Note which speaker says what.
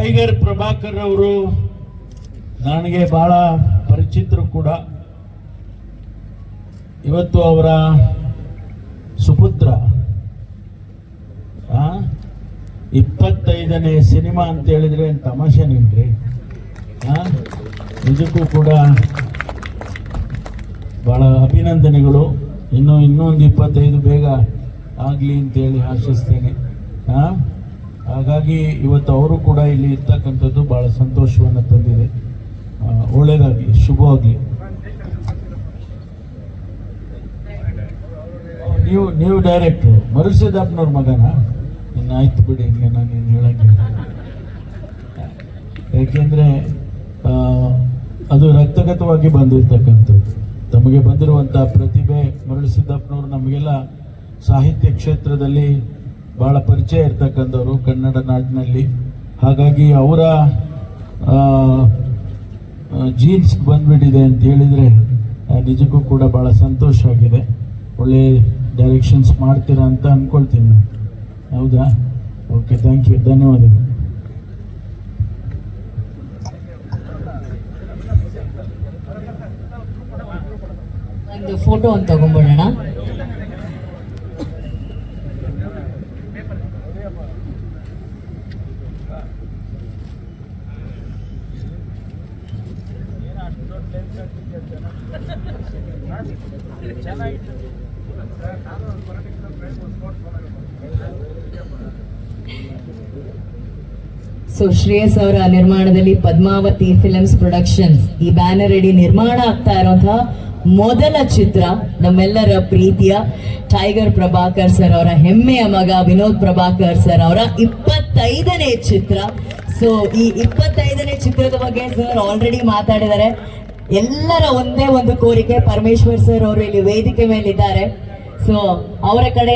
Speaker 1: Tiger Prabhakar ಅವರು ನನಗೆ ಬಹಳ ಪರಿಚಿತರು ಕೂಡ. ಇವತ್ತು ಅವರ ಸುಪುತ್ರ ಇಪ್ಪತ್ತೈದನೇ ಸಿನಿಮಾ ಅಂತ ಹೇಳಿದ್ರೆ ತಮಾಷೆ ನಿಮ್ರಿ ಇದಕ್ಕೂ ಕೂಡ ಬಹಳ ಅಭಿನಂದನೆಗಳು. ಇನ್ನು ಇನ್ನೊಂದು ಇಪ್ಪತ್ತೈದು ಬೇಗ ಆಗಲಿ ಅಂತೇಳಿ ಆಶಿಸ್ತೇನೆ. ಆ? ಹಾಗಾಗಿ ಇವತ್ತು ಅವರು ಕೂಡ ಇಲ್ಲಿ ಇರ್ತಕ್ಕಂಥದ್ದು ಬಹಳ ಸಂತೋಷವನ್ನು ತಂದಿದೆ. ಒಳ್ಳೆಯದಾಗಲಿ ಶುಭವಾಗಲಿ. ನೀವು ನೀವು ಡೈರೆಕ್ಟ್ರು ಮರುಸಿದ್ದಪ್ಪನವ್ರ ಮಗನ? ಇನ್ನು ಆಯ್ತು ಬಿಡಿ, ಹಿಂಗೆ ನಾನು ಏನು ಹೇಳಂಗಿಲ್ಲ. ಏಕೆಂದರೆ ಅದು ರಕ್ತಗತವಾಗಿ ಬಂದಿರತಕ್ಕಂಥದ್ದು. ತಮಗೆ ಬಂದಿರುವಂಥ ಪ್ರತಿಭೆ ಮರಳಿಸಿದ್ದಪ್ಪನವರು ನಮಗೆಲ್ಲ ಸಾಹಿತ್ಯ ಕ್ಷೇತ್ರದಲ್ಲಿ ಬಹಳ ಪರಿಚಯ ಇರ್ತಕ್ಕಂಥವ್ರು ಕನ್ನಡ ನಾಡಿನಲ್ಲಿ. ಹಾಗಾಗಿ ಅವರ ಜೀನ್ಸ್ ಬಂದ್ಬಿಟ್ಟಿದೆ ಅಂತ ಹೇಳಿದರೆ ನಿಜಕ್ಕೂ ಕೂಡ ಬಹಳ ಸಂತೋಷ ಆಗಿದೆ. ಒಳ್ಳೆ ಡೈರೆಕ್ಷನ್ಸ್ ಮಾಡ್ತೀರಾ ಅಂತ ಅಂದ್ಕೊಳ್ತೀನಿ ನಾನು. ಹೌದಾ? ಓಕೆ ಥ್ಯಾಂಕ್ ಯು ಧನ್ಯವಾದಗಳು.
Speaker 2: ಫೋಟೋ ಒಂದು ತಗೊಂಡ್ಬಿಡೋಣ ಸೊ ಶ್ರೇಯಸ್ ಅವರ ನಿರ್ಮಾಣದಲ್ಲಿ ಪದ್ಮಾವತಿ ಫಿಲಮ್ಸ್ ಪ್ರೊಡಕ್ಷನ್ಸ್ ಈ ಬ್ಯಾನರ್ ಅಡಿ ನಿರ್ಮಾಣ ಆಗ್ತಾ ಇರುವಂತಹ ಮೊದಲ ಚಿತ್ರ ನಮ್ಮೆಲ್ಲರ ಪ್ರೀತಿಯ ಟೈಗರ್ ಪ್ರಭಾಕರ್ ಸರ್ ಅವರ ಹೆಮ್ಮೆಯ ಮಗ ವಿನೋದ್ ಪ್ರಭಾಕರ್ ಸರ್ ಅವರ ಇಪ್ಪತ್ತೈದನೇ ಚಿತ್ರ. ಸೊ ಈ ಇಪ್ಪತ್ತೈದನೇ ಚಿತ್ರದ ಬಗ್ಗೆ ಸರ್ ಆಲ್ರೆಡಿ ಮಾತಾಡಿದ್ದಾರೆ. ಎಲ್ಲರ ಒಂದೇ ಒಂದು ಕೋರಿಕೆ ಪರಮೇಶ್ವರ್ ಸರ್ ಅವರು ಇಲ್ಲಿ ವೇದಿಕೆ ಮೇಲಿದ್ದಾರೆ. ಸೊ ಅವರ ಕಡೆ